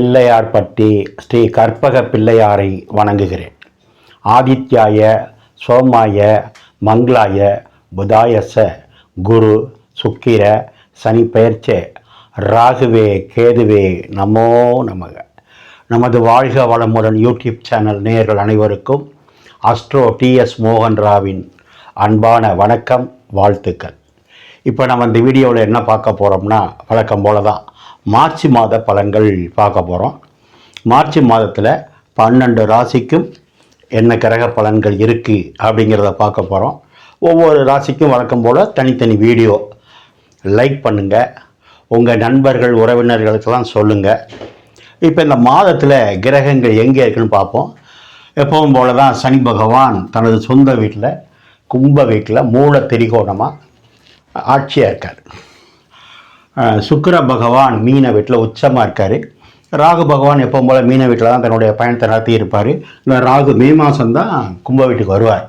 பிள்ளையார்பட்டி ஸ்ரீ கற்பக பிள்ளையாரை வணங்குகிறேன். ஆதித்யாய சோமாய மங்களாய புதாயச குரு சுக்கிர சனி பெயர்ச்சே ராகுவே கேதுவே நமோ நமக. நமது வாழ்க வளமுடன் யூடியூப் சேனல் நேயர்கள் அனைவருக்கும் அஸ்ட்ரோ டிஎஸ் மோகன் ராவின் அன்பான வணக்கம் வாழ்த்துக்கள். இப்போ நம்ம இந்த வீடியோவில் என்ன பார்க்க போகிறோம்னா வழக்கம் போல தான் மார்ச் மாத பலன்கள் பார்க்க போகிறோம் மார்ச் மாதத்தில் பன்னெண்டு ராசிக்கும் என்ன கிரக பலன்கள் இருக்குது அப்படிங்கிறத பார்க்க போகிறோம் ஒவ்வொரு ராசிக்கும் வழக்கம் போல் தனித்தனி வீடியோ லைக் பண்ணுங்கள் உங்கள் நண்பர்கள் உறவினர்களுக்கெல்லாம் சொல்லுங்கள் இப்போ இந்த மாதத்தில் கிரகங்கள் எங்கே இருக்குன்னு பார்ப்போம். எப்பவும் போல தான் சனி பகவான் தனது சொந்த வீட்டில் கும்ப வீட்டில் மூல திரிகோணமாக ஆட்சியாக இருக்கார். சுக்கிர பகவான் மீன வீட்டில் உச்சமாக இருக்கார். ராகு பகவான் எப்போ போல் மீன வீட்டில் தான் தன்னுடைய பயணத்தை நடத்தி இருப்பார். இல்லை ராகு மே மாதம்தான் கும்ப வீட்டுக்கு வருவார்.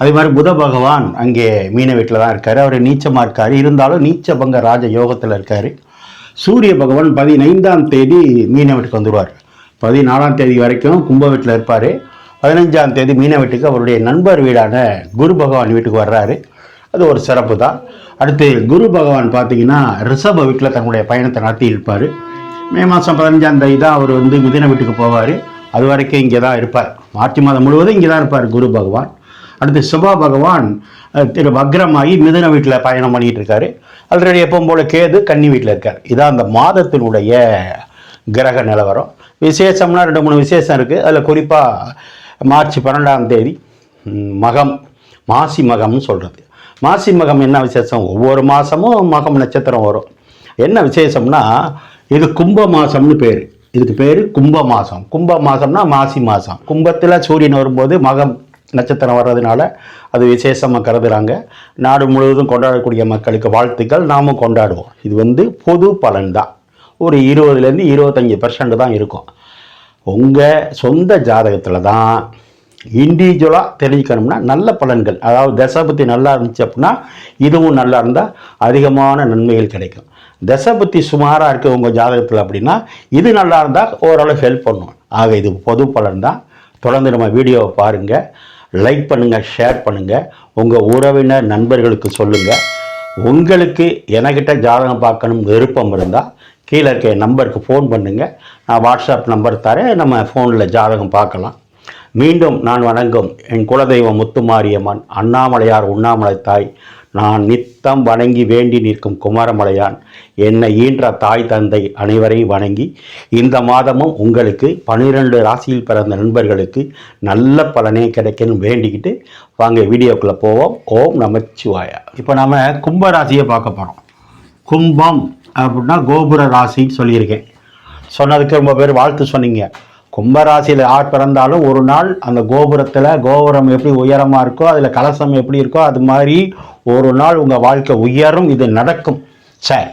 அதே மாதிரி புத பகவான் அங்கே மீன வீட்டில் தான் இருக்கார். அவர் நீச்சமாக இருக்கார். இருந்தாலும் நீச்ச பங்க ராஜ யோகத்தில் இருக்கார். சூரிய பகவான் பதினைந்தாம் தேதி மீன வீட்டுக்கு வந்துடுவார் பதினாலாம் தேதி வரைக்கும் கும்ப வீட்டில் இருப்பார். பதினஞ்சாம் தேதி மீன வீட்டுக்கு அவருடைய நண்பர் வீடான குரு பகவான் வீட்டுக்கு வர்றாரு. அது ஒரு சிறப்பு தான் அடுத்து குரு பகவான் பார்த்தீங்கன்னா ரிஷப வீட்டில் தன்னுடைய பயணத்தை நடத்தி இருப்பார் மே மாதம் பதினஞ்சாம் தேதி தான் அவர் வந்து மிதின வீட்டுக்கு போவார். அது வரைக்கும் இங்கே தான் இருப்பார். மார்ச் மாதம் முழுவதும் இங்கே தான் இருப்பார் குரு பகவான். அடுத்து சுபா பகவான் திரு வக்ரமாகி மிதுன வீட்டில் பயணம் பண்ணிகிட்டு இருக்காரு. ஆல்ரெடி எப்பவும் போல கேது கன்னி வீட்டில் இருக்கார். இதான் அந்த மாதத்தினுடைய கிரக நிலவரம். விசேஷம்னா ரெண்டு மூணு விசேஷம் இருக்குது அதில் குறிப்பாக மார்ச் பன்னெண்டாம் தேதி மகம் மாசி மகம்னு சொல்கிறது மாசி மகம் என்ன விசேஷம்? ஒவ்வொரு மாதமும் மகம் நட்சத்திரம் வரும். என்ன விசேஷம்னா இது கும்ப மாதம்னு பேர். இதுக்கு பேர் கும்ப மாதம் கும்ப மாதம்னா மாசி மாதம் கும்பத்தில் சூரியன் வரும்போது மகம் நட்சத்திரம் வர்றதுனால அது விசேஷமாக கருதுகிறாங்க நாடு முழுவதும் கொண்டாடக்கூடிய மக்களுக்கு வாழ்த்துக்கள் நாமும் கொண்டாடுவோம். இது வந்து பொது பலன் தான். ஒரு இருபதுலேருந்து இருபத்தஞ்சி பர்சன்ட் தான் இருக்கும். உங்கள் சொந்த ஜாதகத்தில் தான் இண்டிவிஜுவலாக தெரிஞ்சுக்கணும்னா நல்ல பலன்கள். அதாவது தசபுத்தி நல்லா இருந்துச்சு அப்படின்னா இதுவும் நல்லா இருந்தால் அதிகமான நன்மைகள் கிடைக்கும். தசபுத்தி சுமாராக இருக்குது உங்கள் ஜாதகத்தில் அப்படின்னா இது நல்லா இருந்தால் ஓரளவு ஹெல்ப் பண்ணும். ஆக இது பொது பலன் தான். தொடர்ந்து நம்ம வீடியோவை பாருங்கள் லைக் பண்ணுங்கள் ஷேர் பண்ணுங்கள் உங்கள் உறவினர் நண்பர்களுக்கு சொல்லுங்கள் உங்களுக்கு எனக்கிட்ட ஜாதகம் பார்க்கணும் விருப்பம் இருந்தால் கீழே இருக்க என் நம்பருக்கு ஃபோன் பண்ணுங்கள் நான் வாட்ஸ்அப் நம்பர் தரேன். நம்ம ஃபோனில் ஜாதகம் பார்க்கலாம். மீண்டும் நான் வணங்கும் என் குலதெய்வம் முத்துமாரியம்மன் அண்ணாமலையார் உண்ணாமலை தாய் நான் நித்தம் வணங்கி வேண்டி நிற்கும் குமாரமலையான். என்னை ஈன்ற தாய் தந்தை அனைவரையும் வணங்கி இந்த மாதமும் உங்களுக்கு பன்னிரெண்டு ராசியில் பிறந்த நண்பர்களுக்கு நல்ல பலனே கிடைக்கணும் வேண்டிக்கிட்டு வாங்க வீடியோக்குள்ளே போவோம். ஓம் நமச்சிவாயா. இப்போ நம்ம கும்ப ராசியை பார்க்க போகிறோம் கும்பம் அப்படின்னா கோபுர ராசின்னு சொல்லியிருக்கேன். சொன்னதுக்கு ரொம்ப பேர் வாழ்த்து சொன்னீங்க. கும்பராசியில் யார் பிறந்தாலும் ஒரு நாள் அந்த கோபுரத்தில் கோபுரம் எப்படி உயரமாக இருக்கோ அதில் கலசம் எப்படி இருக்கோ அது மாதிரி ஒரு நாள் உங்கள் வாழ்க்கை உயரும் இது நடக்கும். சரி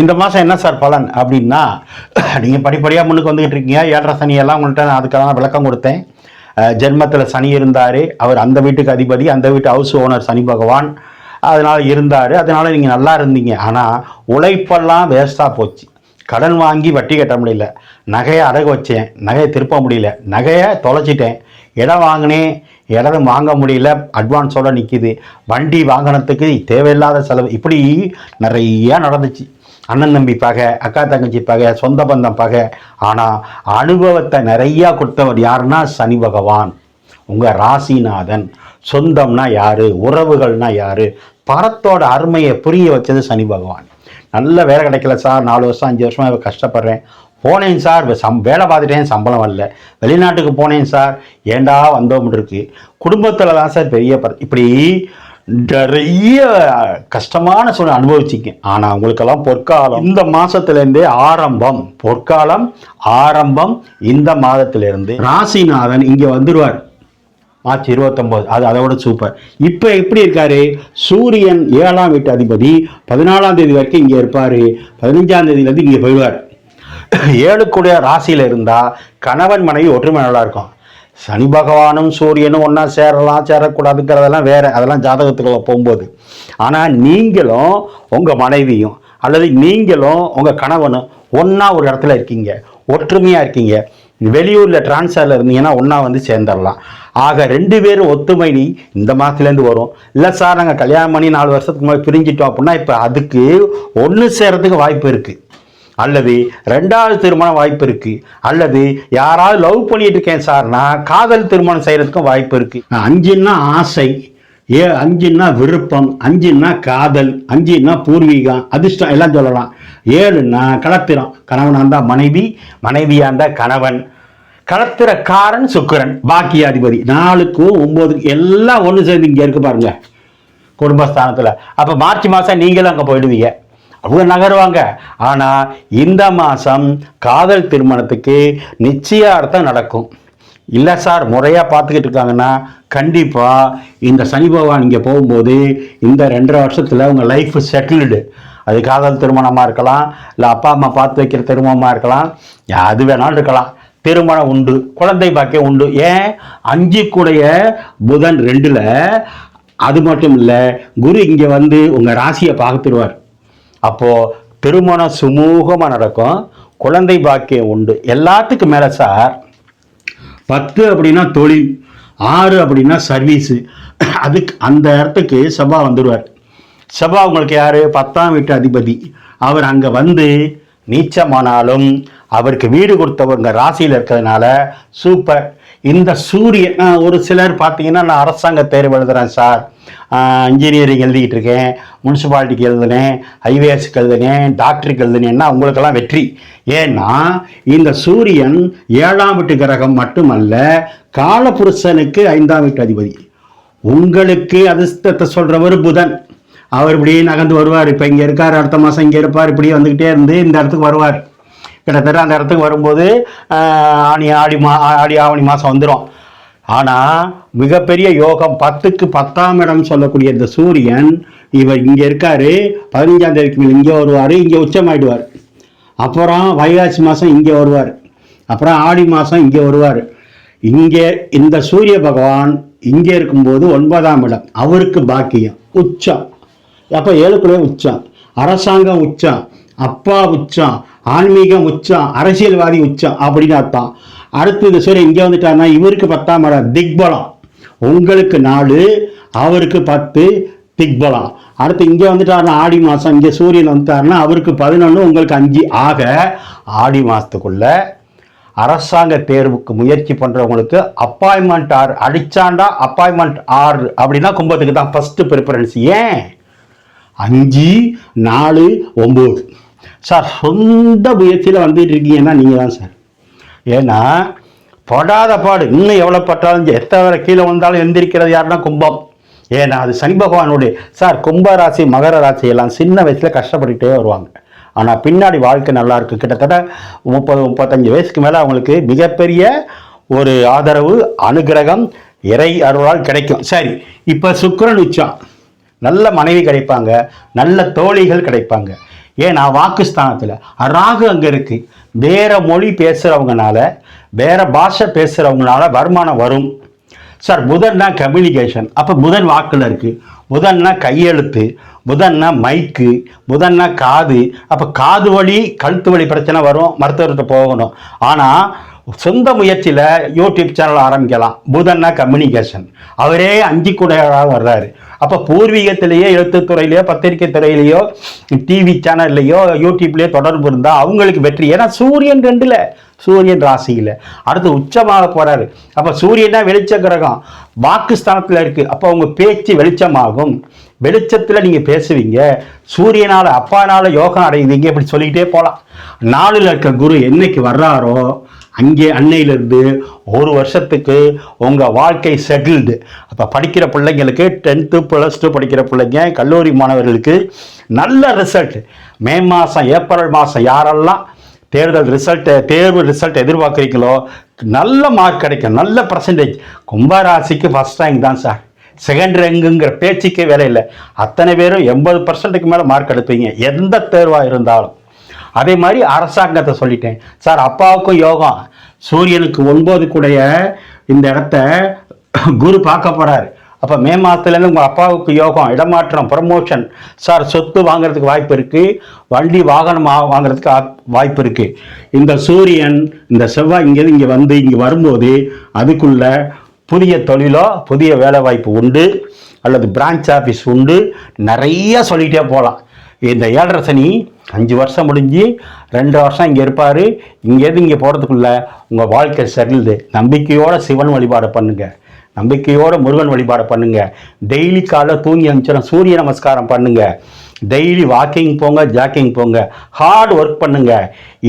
இந்த மாதம் என்ன சார் பலன் அப்படின்னா நீங்கள் படிப்படியாக முன்னுக்கு வந்துக்கிட்டு இருக்கீங்க. ஏழரை சனியெல்லாம் உங்கள்கிட்ட நான் அதுக்கான விளக்கம் கொடுத்தேன். ஜென்மத்தில் சனி இருந்தார். அவர் அந்த வீட்டுக்கு அதிபதி அந்த வீட்டு ஹவுஸ் ஓனர் சனி பகவான். அதனால் இருந்தார். அதனால் நீங்கள் நல்லா இருந்தீங்க. ஆனால் உழைப்பெல்லாம் வேஸ்ட்டாக போச்சு. கடன் வாங்கி வட்டி கட்ட முடியல. நகையை அடகு வச்சேன். நகையை திருப்ப முடியல. நகையை தொலைச்சிட்டேன். இடம் வாங்கினேன். இடம் வாங்க முடியல. அட்வான்ஸோட நிற்கிது வண்டி வாங்கினத்துக்கு தேவையில்லாத செலவு. இப்படி நிறையா நடந்துச்சு. அண்ணன் தம்பி பகை அக்கா தங்கச்சி பகை சொந்த பந்தம் பகை. ஆனால் அனுபவத்தை நிறையா கொடுத்தவர் யாருன்னா சனி பகவான். உங்கள் ராசிநாதன். சொந்தம்னா யார்? உறவுகள்னா யார்? பரத்தோட அருமையை புரிய வச்சது சனி பகவான். நல்ல வேலை கிடைக்கல சார். நாலு வருஷம் அஞ்சு வருஷமாக கஷ்டப்படுறேன். போனேன் சார். சம் வேலை பார்த்துட்டேன் சம்பளம் வரல. வெளிநாட்டுக்கு போனேன் சார். ஏண்டா வந்தோம் இருக்கு. குடும்பத்தில் தான் சார் பெரிய இப்படி நிறைய கஷ்டமான சூழ்நிலை அனுபவிச்சிங்க ஆனால் உங்களுக்கெல்லாம் பொற்காலம். இந்த மாதத்துலேருந்தே ஆரம்பம். பொற்காலம் ஆரம்பம் இந்த மாதத்திலேருந்து. ராசிநாதன் இங்கே வந்துடுவார் மார்ச் இருபத்தொம்போது. அது அதோட சூப்பர் இப்போ எப்படி இருக்காரு? சூரியன் ஏழாம் வீட்டு அதிபதி பதினாலாம் தேதி வரைக்கும் இங்கே இருப்பார். பதினஞ்சாம் தேதியிலேருந்து இங்கே போயிடுவார். ஏழுக்குடைய ராசியில் இருந்தால் கணவன் மனைவி ஒற்றுமை நல்லா இருக்கும். சனி பகவானும் சூரியனும் ஒன்றா சேரலாம் சேரக்கூடாதுங்கிறதெல்லாம் வேற. அதெல்லாம் ஜாதகத்துக்குள்ள போகும்போது. ஆனால் நீங்களும் உங்கள் மனைவியும் அல்லது நீங்களும் உங்கள் கணவனும் ஒன்றா ஒரு இடத்துல இருக்கீங்க. ஒற்றுமையாக இருக்கீங்க. வெளியூரில் டிரான்ஸ்ஃபரில் இருந்தீங்கன்னா ஒன்றா வந்து சேர்ந்துடலாம். ஆக ரெண்டு பேரும் ஒத்துமை இந்த மாதத்துலேருந்து வரும். இல்லை சார் நாங்கள் கல்யாணம் பண்ணி நாலு வருஷத்துக்கு முன்னாடி பிரிஞ்சிட்டோம் அப்படின்னா இப்போ அதுக்கு ஒன்று சேர்கிறதுக்கு வாய்ப்பு இருக்குது அல்லது ரெண்டாவது திருமணம் வாய்ப்பு இருக்கு. அல்லது யாராவது லவ் பண்ணிட்டு இருக்கேன் சார்னா காதல் திருமணம் செய்யறதுக்கும் வாய்ப்பு இருக்கு. அஞ்சுன்னா ஆசை. ஏ அஞ்சுன்னா விருப்பம் அஞ்சுன்னா காதல் அஞ்சுன்னா பூர்வீகம் அதிர்ஷ்டம் எல்லாம் சொல்லலாம். ஏழுன்னா கடத்திறான் கணவனாக இருந்தால் மனைவி மனைவியாக இருந்தால் கணவன். கலத்திரக்காரன் சுக்கிரன் பாக்கியாதிபதி. நாலுக்கும் ஒம்போதுக்கும் எல்லாம் ஒன்று சேர்ந்து இங்கே இருக்கு பாருங்க. குடும்பஸ்தானத்தில். அப்போ மார்ச் மாதம் நீங்களும் அங்கே போயிடுவீங்க. அவங்க நகருவாங்க. ஆனால் இந்த மாதம் காதல் திருமணத்துக்கு நிச்சயார்த்தம் நடக்கும். இல்லை சார் முறையாக பார்த்துக்கிட்டு இருக்காங்கன்னா கண்டிப்பாக இந்த சனி பகவான் இங்கே போகும்போது இந்த ரெண்டரை வருஷத்தில் உங்கள் லைஃப் செட்டில்டு அது காதல் திருமணமாக இருக்கலாம் இல்லை அப்பா அம்மா பார்த்து வைக்கிற திருமணமாக இருக்கலாம் அது வேணாலும் இருக்கலாம். திருமணம் உண்டு குழந்தை பாக்கியம் உண்டு. ஏன்? அஞ்சு கூடைய புதன் ரெண்டில் அது மட்டும் இல்லை குரு இங்கே வந்து உங்கள் ராசியை பார்த்துருவார். அப்போது திருமணம் சுமூகமாக நடக்கும் குழந்தை பாக்கியம் உண்டு. எல்லாத்துக்கும் மேலே சார் பத்து அப்படின்னா தொழில் ஆறு அப்படின்னா சர்வீஸு அதுக்கு அந்த இடத்துக்கு சபா வந்துடுவார் சபா உங்களுக்கு யார்? பத்தாம் வீட்டு அதிபதி. அவர் அங்கே வந்து நீச்சமானாலும் அவருக்கு வீடு கொடுத்தவங்க ராசியில் இருக்கிறதுனால சூப்பர் இந்த சூரியன் ஒரு சிலர் பார்த்தீங்கன்னா நான் அரசாங்க தேர்வு எழுதுறேன் சார். இன்ஜினியரிங் எழுதிக்கிட்டு இருக்கேன் முனிசிபாலிட்டிக்கு எழுதுனேன் ஹைவேஸ்க்கு எழுதுனேன் டாக்டருக்கு எழுதுனேன்னா அவங்களுக்கெல்லாம் வெற்றி. ஏன்னா இந்த சூரியன் ஏழாம் வீட்டு கிரகம் மட்டுமல்ல காலபுருஷனுக்கு ஐந்தாம் வீட்டு அதிபதி. உங்களுக்கு அதிர்ஷ்டத்தை சொல்கிறவர் புதன். அவர் இப்படியே நகர்ந்து வருவார். இப்போ இங்கே இருக்கார் அடுத்த மாதம் இங்கே இருப்பார் இப்படியே வந்துக்கிட்டே இருந்து இந்த இடத்துக்கு வருவார். கிட்டத்தட்ட அந்த இடத்துக்கு வரும்போது ஆணி ஆடி மா ஆடி ஆவணி மாதம் வந்துடும் ஆனால் மிகப்பெரிய யோகம் பத்துக்கு பத்தாம் இடம் சொல்லக்கூடிய இந்த சூரியன் இவர் இங்கே இருக்கார் பதினஞ்சாம் தேதிக்கு மேலே இங்கே வருவார் இங்கே உச்சமாயிடுவார். அப்புறம் வைகாசி மாதம் இங்கே வருவார். அப்புறம் ஆடி மாதம் இங்கே வருவார். இங்கே இந்த சூரிய பகவான் இங்கே இருக்கும்போது ஒன்பதாம் இடம். அவருக்கு பாக்கியம் உச்சம். அப்போ ஏழுக்குள்ளே உச்சம் அரசாங்கம் உச்சம் அப்பா உச்சம் ஆன்மீகம் உச்சம் அரசியல்வாதி உச்சம் அப்படின்னு அர்த்தம். அடுத்து இந்த சூரியன் இங்கே வந்துட்டாருன்னா இவருக்கு பத்தாம் இடம் திக்பலம் உங்களுக்கு நாலு அவருக்கு பத்து திக்பலம் அடுத்து இங்கே வந்துட்டாருன்னா ஆடி மாதம் இங்கே சூரியன் வந்துட்டாருன்னா அவருக்கு பதினொன்று உங்களுக்கு அஞ்சு. ஆக ஆடி மாதத்துக்குள்ள அரசாங்க தேர்வுக்கு முயற்சி பண்ணுறவங்களுக்கு அப்பாயின்மெண்ட் ஆர் அடிச்சாண்டா அப்பாயின்மெண்ட் ஆர் அப்படின்னா கும்பத்துக்கு தான் ஃபஸ்ட்டு ப்ரிஃபரன்ஸ் ஏன்? அஞ்சு நாலு ஒம்பது. சார் சொந்த முயற்சியில் வந்துட்டு இருக்கீங்கன்னா நீங்கள் தான் சார். ஏன்னா படாத பாடு. இன்னும் எவ்வளோ பட்டாலும் எத்தனை வரை கீழே வந்தாலும் எந்திரிக்கிறது யாருன்னா கும்பம். ஏன்னா அது சனி பகவானுடைய சார் கும்ப ராசி மகர ராசி எல்லாம் சின்ன வயசில் கஷ்டப்பட்டுக்கிட்டே வருவாங்க. ஆனால் பின்னாடி வாழ்க்கை நல்லா இருக்கு. கிட்டத்தட்ட முப்பது முப்பத்தஞ்சு வயசுக்கு மேலே அவங்களுக்கு மிகப்பெரிய ஒரு ஆதரவு அனுகிரகம் இறை அருளால் கிடைக்கும். சரி இப்போ சுக்கரன் உச்சம். நல்ல மனைவி கிடைப்பாங்க நல்ல தோழிகள் கிடைப்பாங்க. ஏன்னா வாக்குஸ்தானத்தில் ராகு அங்கே இருக்குது வேறு மொழி பேசுகிறவங்கனால வேறு பாஷை பேசுகிறவங்கனால வருமானம் வரும். சார் புதன்னா கம்யூனிகேஷன் அப்போ புதன் வாக்கில் இருக்குது புதன்னா கையெழுத்து புதன்னா மைக்கு புதன்னா காது. அப்போ காது வலி கழுத்து வலி பிரச்சனை வரும் மருத்துவர்கிட்ட போகணும். ஆனால் சொந்த முயற்சியில் யூடியூப் சேனல் ஆரம்பிக்கலாம். புதன்னா கம்யூனிகேஷன் அவரே அஞ்சு கூடையாக வர்றாரு. அப்போ பூர்வீகத்திலேயே எழுத்துத்துறையிலையோ பத்திரிகை துறையிலையோ டிவி சேனல்லையோ யூடியூப்லேயோ தொடர்பு இருந்தால் அவங்களுக்கு வெற்றி. ஏன்னா சூரியன் ரெண்டில் சூரியன் ராசியில். அடுத்து உச்சமாக போகிறாரு அப்போ சூரியனா வெளிச்ச கிரகம். வாக்குஸ்தானத்தில் இருக்குது அப்போ அவங்க பேச்சு வெளிச்சமாகும். வெளிச்சத்தில் நீங்கள் பேசுவீங்க. சூரியனால் அப்பானால யோகம் அடைவீங்க இப்படி சொல்லிக்கிட்டே போகலாம் நாளில் இருக்க குரு என்னைக்கு வர்றாரோ அங்கே அன்னையிலிருந்து ஒரு வருஷத்துக்கு உங்கள் வாழ்க்கை செட்டில்டு அப்போ படிக்கிற பிள்ளைங்களுக்கு டென்த்து ப்ளஸ் டூ படிக்கிற பிள்ளைங்க கல்லூரி மாணவர்களுக்கு நல்ல ரிசல்ட் மே மாதம் ஏப்ரல் மாதம் யாரெல்லாம் தேர்தல் ரிசல்ட்டு தேர்வு ரிசல்ட் எதிர்பார்க்குறீங்களோ நல்ல மார்க் கிடைக்கும் நல்ல பர்சன்டேஜ் கும்பராசிக்கு ஃபஸ்ட் ரேங்க் தான் சார் செகண்ட் ரேங்குங்கிற பேச்சுக்கே வேலை இல்லை. அத்தனை பேரும் எண்பது பர்சன்ட்டுக்கு மேலே மார்க் எடுப்பீங்க. எந்த தேர்வாக இருந்தாலும். அதே மாதிரி அரசாங்கத்தை சொல்லிட்டேன். சார் அப்பாவுக்கும் யோகம். சூரியனுக்கு ஒன்பது கூடைய இந்த இடத்த குரு பார்க்க போறாரு. அப்போ மே மாதத்துலேருந்து உங்கள் அப்பாவுக்கு யோகம் இடமாற்றம் ப்ரமோஷன் சார் சொத்து வாங்குறதுக்கு வாய்ப்பு இருக்குது வண்டி வாகனம் வாங்குறதுக்கு வாய்ப்பு இருக்குது இந்த சூரியன் இந்த செவ்வாய் இங்கேருந்து இங்கே வந்து இங்கே வரும்போது அதுக்குள்ள புதிய தொழிலோ புதிய வேலை வாய்ப்பு உண்டு. அல்லது பிரான்ச் ஆஃபீஸ் உண்டு. நிறைய சொல்லிகிட்டே போகலாம் இந்த ஏழரை சனி அஞ்சு வருஷம் முடிஞ்சு ரெண்டு வருஷம் இங்கே இருப்பார். இங்கேருந்து இங்கே போகிறதுக்குள்ள உங்கள் வாழ்க்கை செட்டில்டு நம்பிக்கையோட சிவன் வழிபாடு பண்ணுங்கள் நம்பிக்கையோட முருகன் வழிபாடு பண்ணுங்கள் டெய்லி காலைல தூங்கி அனுப்பிச்சிடும் சூரிய நமஸ்காரம் பண்ணுங்கள் டெய்லி வாக்கிங் போங்க ஜாக்கிங் போங்க. ஹார்ட் ஒர்க் பண்ணுங்க.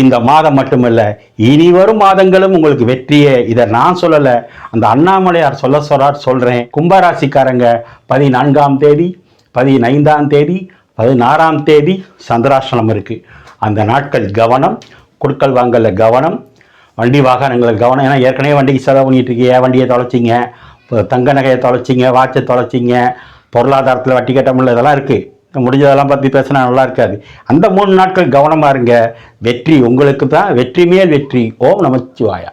இந்த மாதம் மட்டுமல்ல இனி வரும் மாதங்களும் உங்களுக்கு வெற்றியே. இதை நான் சொல்லலை அந்த அண்ணாமலையார் சொல்ல சொல்றார் சொல்கிறேன் கும்பராசிக்காரங்க பதினான்காம் தேதி பதினைந்தாம் தேதி பதினாறாம் தேதி சந்திராசனம் இருக்குது அந்த நாட்கள் கவனம் கொடுக்கல் வாங்கல கவனம் வண்டி வாகனங்களை கவனம். ஏன்னா ஏற்கனவே வண்டிக்கு செலவு பண்ணிகிட்டு இருக்கீங்க வண்டியை தொலைச்சிங்க? இப்போ தங்க நகையை தொலைச்சிங்க வாட்சை தொலைச்சிங்க பொருளாதாரத்தில் வட்டி கட்ட முடியல இதெல்லாம் இருக்குது முடிஞ்சதெல்லாம் பற்றி பேசினா நல்லா இருக்காது. அந்த மூணு நாட்கள் கவனமாக இருங்க. வெற்றி உங்களுக்கு தான். வெற்றி மேல் வெற்றி. ஓம் நமச்சிவாயா.